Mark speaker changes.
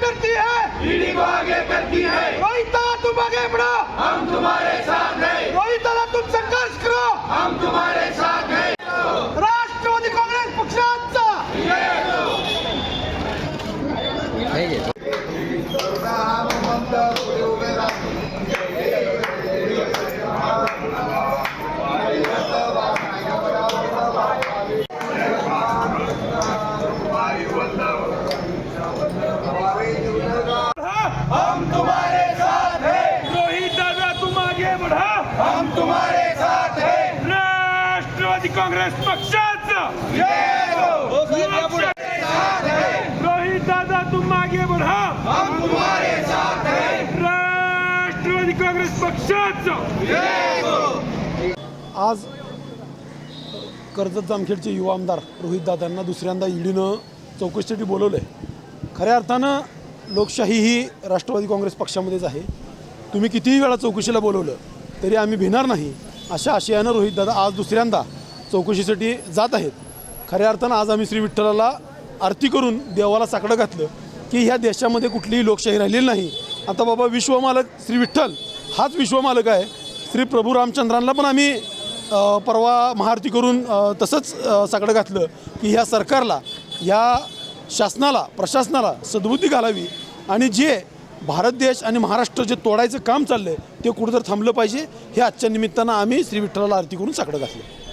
Speaker 1: करती है। ईडी को आगे करती है। कोई रोहित तुम आगे बढ़ो। हम तुम्हारे साथ हैं। कोई रोहित तुम संघर्ष करो। हम तुम्हारे साथ हैं। राष्ट्रवादी काँग्रेस पक्षाचा विजय हम तुम्हारे साथ हैं। राष्ट्रवादी काँग्रेस पक्षाचा हो। दादा तुम मागे बढ़ा। हम तुम्हारे साथ राष्ट्रवादी काँग्रेस हो।
Speaker 2: आज कर्जत जामखेडचे युवा आमदार रोहित दादांना दुसऱ्यांदा ईडीनं चौकशीसाठी बोलवलं आहे खऱ्या अर्थानं लोकशाही ही राष्ट्रवादी काँग्रेस पक्षामध्येच आहे. तुम्ही कितीही वेळा चौकशीला बोलवलं तरी आम्ही भिणार नाही अशा आशयानं रोहितदादा आज दुसऱ्यांदा चौकशीसाठी जात आहेत. खऱ्या अर्थानं आज आम्ही श्री विठ्ठलाला आरती करून देवाला साकडं घातलं की ह्या देशामध्ये कुठलीही लोकशाही राहिलेली नाही. आता बाबा विश्वमालक श्री विठ्ठल हाच विश्वमालक आहे. श्री प्रभू रामचंद्रांना पण आम्ही परवा महाआरती करून तसंच साकडं घातलं की ह्या सरकारला ह्या शासनाला प्रशासनाला सद्बुद्धी घालावी आणि जे भारत देश आणि महाराष्ट्र जे तोडायचं काम चाललं आहे ते कुठं तर थांबलं पाहिजे. हे आजच्या निमित्तानं आम्ही श्री विठ्ठलाला आरती करून साकडं घातलं.